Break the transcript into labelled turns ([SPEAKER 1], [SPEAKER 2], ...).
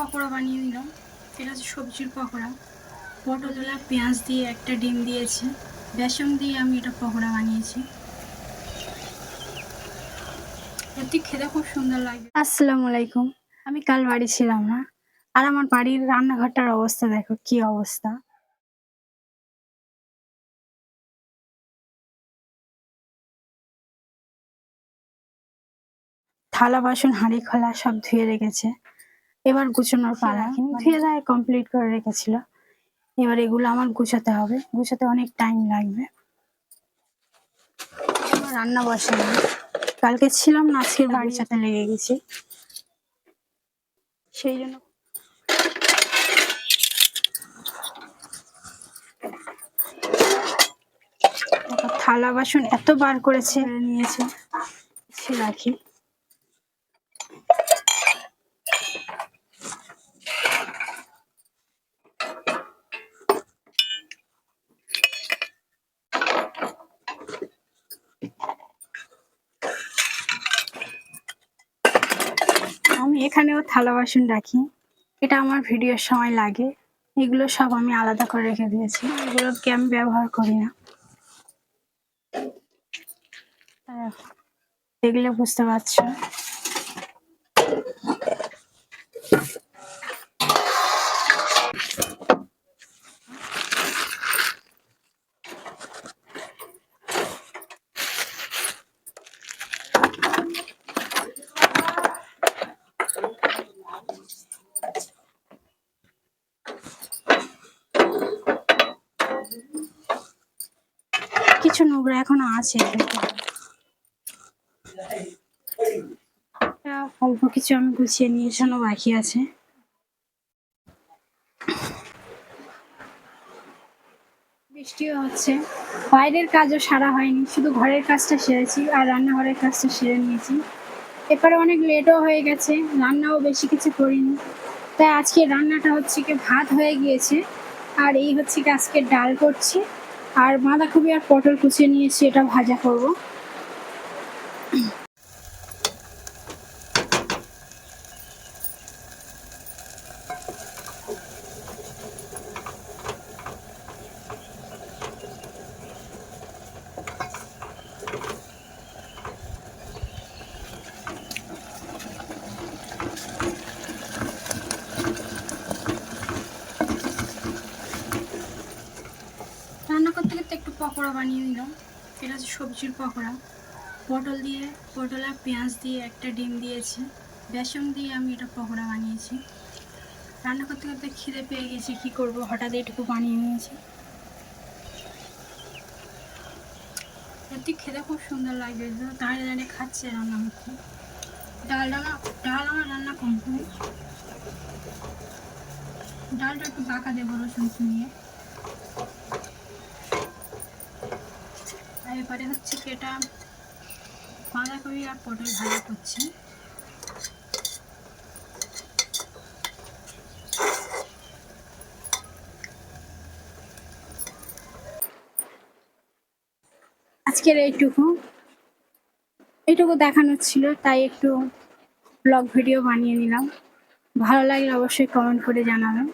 [SPEAKER 1] পকোড়া বানিয়ে নিলাম। এটা হচ্ছে সবজির পকোড়া। পটলগুলা পেঁয়াজ দিয়ে একটা ডিম দিয়েছি। বেসন দিয়ে আমি এটা পকোড়া বানিয়েছি। খেতে খুব সুন্দর লাগে। আসসালামু আলাইকুম। আমি কাল বাড়ি ছিলাম না। আর আমার বাড়ির রান্নাঘরটার অবস্থা দেখো, কি অবস্থা। থালা, বাসন, হাঁড়ি, খোলা সব ধুয়ে রেখেছে। এবার গুছানোর পালা। ধুয়ে দেয় কমপ্লিট করে রেখেছিল। এবার এগুলো আমার গুছাতে হবে। গুছাতে অনেক টাইম লাগবে। রান্না বসানো। কালকে ছিলাম না আজকের বাড়ি সাথে লেগে গেছি। সেই জন্য থালা বাসন এত বার করেছে। নিয়েছে। রাখি আমি এখানেও থালা বাসন রাখি। এটা আমার ভিডিওর সময় লাগে। এগুলো সব আমি আলাদা করে রেখে দিয়েছি। এগুলোকে আমি ব্যবহার করি না। দেখলে বুঝতে পারছ। কিছু নোংরা এখনও আছে। অল্প কিছু আমি গুছিয়ে নিয়ে এসেও বাকি আছে। বৃষ্টিও হচ্ছে। বাইরের কাজও সারা হয়নি, শুধু ঘরের কাজটা সেরেছি আর রান্নাঘরের কাজটা সেরে নিয়েছি। এরপরে অনেক লেটও হয়ে গেছে, রান্নাও বেশি কিছু করিনি। তাই আজকে রান্নাটা হচ্ছে কি ভাত হয়ে গিয়েছে, আর এই হচ্ছে কি আজকে ডাল করছি। আর বাঁধাকপি আর পটল কুচিয়ে নিয়েছি এটা ভাজা করব রান্না করতে করতে একটু পকোড়া বানিয়ে নিলাম। এটা হচ্ছে সবজির পকোড়া। পটল দিয়ে, পটল আর পেঁয়াজ দিয়ে একটা ডিম দিয়েছি। বেসন দিয়ে আমি এটা পকোড়া বানিয়েছি। রান্না করতে করতে খিদে পেয়ে গেছি, কি করব? হঠাৎ এটুকু বানিয়ে নিয়েছি। সত্যি খেতে খুব সুন্দর লাগবে দাঁড়িয়ে দাঁড়িয়ে খাচ্ছে রান্না হচ্ছে ডাল রান্না ডাল আমার রান্না কমপ্লিট। ডালটা একটু বাঁকা দেবো রসুন নিয়ে এবারে হচ্ছে কি এটা বাঁধাকপি আর পটল ভাজা করছি। আজকের এইটুকু। এইটুকু দেখানোর ছিল, তাই একটু ব্লগ ভিডিও বানিয়ে নিলাম। ভালো লাগলে অবশ্যই কমেন্ট করে জানাবেন।